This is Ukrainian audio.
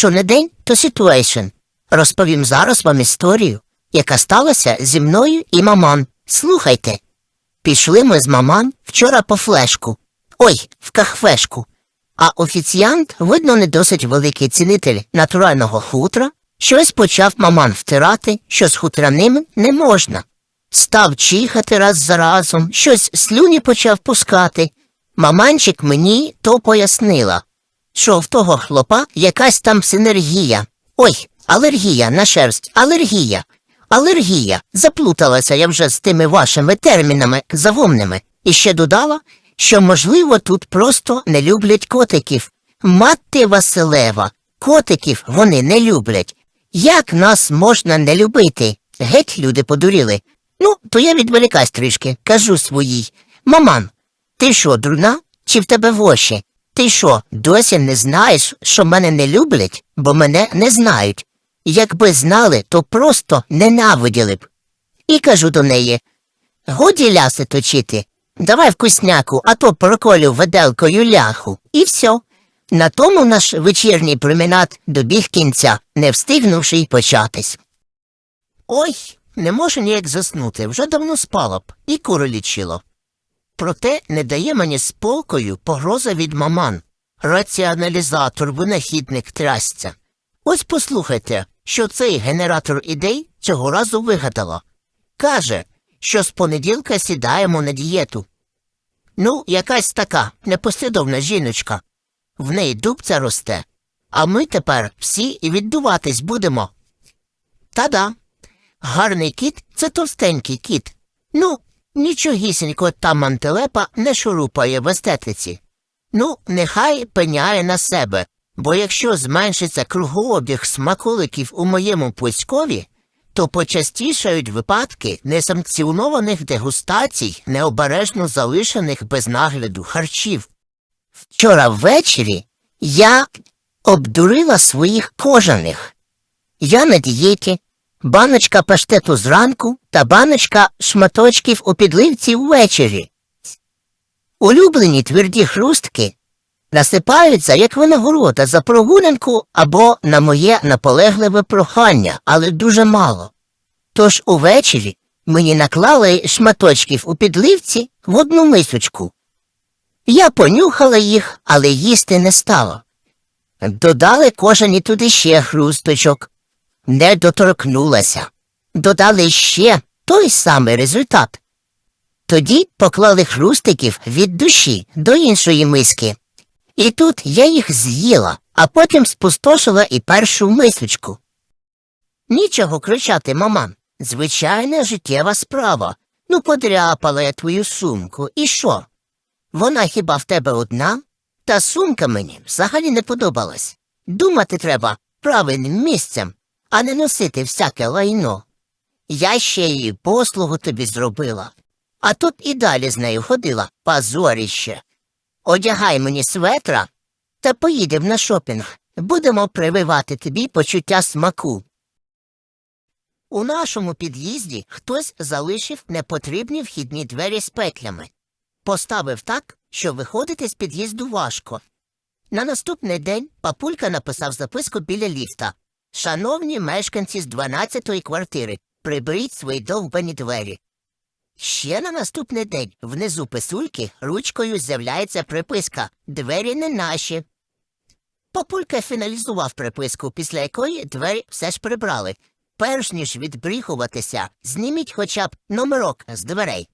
що не день, то ситуейшн. Розповім зараз вам історію, яка сталася зі мною і маман. Слухайте. Пішли ми з маман вчора по флешку. Ой, в кахвешку. А офіціант, видно, не досить великий цінитель натурального хутра, щось почав маман втирати, що з хутряним не можна. Став чихати раз за разом, щось слюні почав пускати. Маманчик мені то пояснила, що в того хлопа якась там синергія. Ой, алергія на шерсть, алергія. Алергія. Заплуталася я вже з тими вашими термінами завомними. І ще додала, що, можливо, тут просто не люблять котиків. Мати Василева, котиків вони не люблять. Як нас можна не любити? Геть люди подуріли. Ну, то я відволікаюсь трішки, кажу своїй. Маман, ти що, дурна? Чи в тебе воші? Ти що, досі не знаєш, що мене не люблять, бо мене не знають. Якби знали, то просто ненавиділи б. І кажу до неї годі ляси точити, давай вкусняку, а то проколю виделкою ляху. І все. На тому наш вечірній променад добіг кінця, не встигнувши й початись. Ой, не можу ніяк заснути, вже давно спала б і куру лічило. Проте не дає мені спокою погроза від маман. Раціоналізатор, винахідник трясця. Ось послухайте, що цей генератор ідей цього разу вигадала. Каже, що з понеділка сідаємо на дієту. Ну, якась така непослідовна жіночка. В неї дубця росте, а ми тепер всі і віддуватись будемо. Та-да. Гарний кіт це товстенький кіт. Ну, нічогісінько та мантелепа не шурупає в естетиці. Ну, нехай пеняє на себе, бо якщо зменшиться кругообіг смаколиків у моєму пуськові, то почастішають випадки несанкціонованих дегустацій, необережно залишених без нагляду харчів. Вчора ввечері я обдурила своїх кожаних. Я на дієті, баночка паштету зранку та баночка шматочків у підливці ввечері. Улюблені тверді хрустки насипаються як винагорода за прогулянку або на моє наполегливе прохання, але дуже мало. Тож увечері мені наклали шматочків у підливці в одну мисочку. Я понюхала їх, але їсти не стала. Додали кожені туди ще хрусточок. Не доторкнулася. Додали ще той самий результат. Тоді поклали хрустиків від душі до іншої миски. І тут я їх з'їла, а потім спустошила і першу мисочку. Нічого кричати, маман. Звичайна життєва справа. Ну, подряпала я твою сумку, і що? Вона хіба в тебе одна? Та сумка мені взагалі не подобалась. Думати треба правильним місцем, а не носити всяке лайно. Я ще її послугу тобі зробила, а тут і далі з нею ходила позоріще. Одягай мені светра та поїдемо на шопінг. Будемо прививати тобі почуття смаку. У нашому під'їзді хтось залишив непотрібні вхідні двері з петлями. Поставив так, що виходити з під'їзду важко. На наступний день папулька написав записку біля ліфта. Шановні мешканці з 12-ї квартири, приберіть свої довбані двері. Ще на наступний день внизу писульки ручкою з'являється приписка Двері не наші. Папулька фіналізував приписку, після якої двері все ж прибрали. Перш ніж відбріхуватися, зніміть хоча б номерок з дверей.